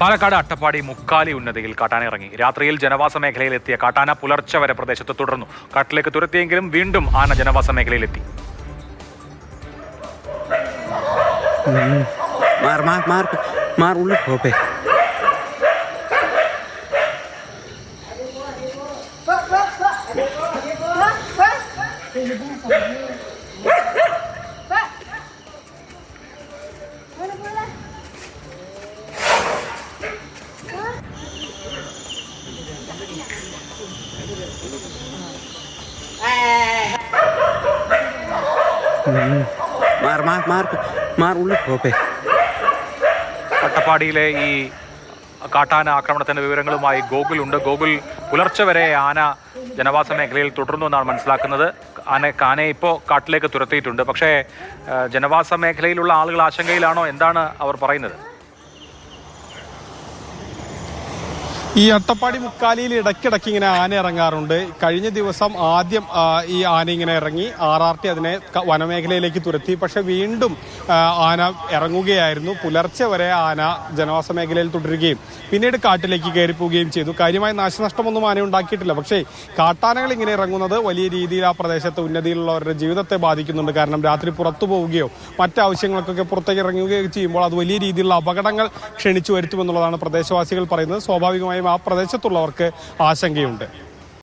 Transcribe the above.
പാലക്കാട് അട്ടപ്പാടി മുക്കാലി ഉന്നതിയിൽ കാട്ടാനിറങ്ങി രാത്രിയിൽ ജനവാസ മേഖലയിലെത്തിയ കാട്ടാന പുലർച്ചെ വരെ പ്രദേശത്ത് തുടർന്നു. കാട്ടിലേക്ക് തുരത്തിയെങ്കിലും വീണ്ടും ആന ജനവാസ മേഖലയിലെത്തി. Mar Mar Mar Thank you. മാർ മാർ മാർ മാർ അട്ടപ്പാടിയിലെ ഈ കാട്ടാന ആക്രമണത്തിന്റെ വിവരങ്ങളുമായി ഗോകുൽ ഉണ്ട് ഗോകുൽ പുലർച്ചെ വരെ ആന ജനവാസ മേഖലയിൽ തുടർന്നു എന്നാണ് മനസ്സിലാക്കുന്നത്. ആന ആനയെ ഇപ്പോൾ കാട്ടിലേക്ക് തുരത്തിയിട്ടുണ്ട്. പക്ഷേ ജനവാസ മേഖലയിലുള്ള ആളുകൾ ആശങ്കയിലാണോ? എന്താണ് അവർ പറയുന്നത്? ഈ അട്ടപ്പാടി മുക്കാലിയിൽ ഇടയ്ക്കിടയ്ക്ക് ഇങ്ങനെ ആന ഇറങ്ങാറുണ്ട്. കഴിഞ്ഞ ദിവസം ആദ്യം ഈ ആന ഇങ്ങനെ ഇറങ്ങി ആർ ആർ ടി അതിനെ വനമേഖലയിലേക്ക് തുരത്തി. പക്ഷെ വീണ്ടും ആന ഇറങ്ങുകയായിരുന്നു. പുലർച്ചെ വരെ ആന ജനവാസ മേഖലയിൽ തുടരുകയും പിന്നീട് കാട്ടിലേക്ക് കയറി പോവുകയും ചെയ്തു. കാര്യമായ നാശനഷ്ടമൊന്നും ആന ഉണ്ടാക്കിയിട്ടില്ല. പക്ഷേ കാട്ടാനകൾ ഇങ്ങനെ ഇറങ്ങുന്നത് വലിയ രീതിയിൽ ആ പ്രദേശത്ത് ഉന്നതിയിലുള്ളവരുടെ ജീവിതത്തെ ബാധിക്കുന്നുണ്ട്. കാരണം രാത്രി പുറത്തു പോവുകയോ മറ്റാവശ്യങ്ങൾക്കൊക്കെ പുറത്തേക്ക് ഇറങ്ങുകയോ ചെയ്യുമ്പോൾ അത് വലിയ രീതിയിലുള്ള അപകടങ്ങൾ ക്ഷണിച്ചു വരുത്തുമെന്നുള്ളതാണ് പ്രദേശവാസികൾ പറയുന്നത്. സ്വാഭാവികമായും ആ പ്രദേശത്തുള്ളവർക്ക് ആശങ്കയുണ്ട്.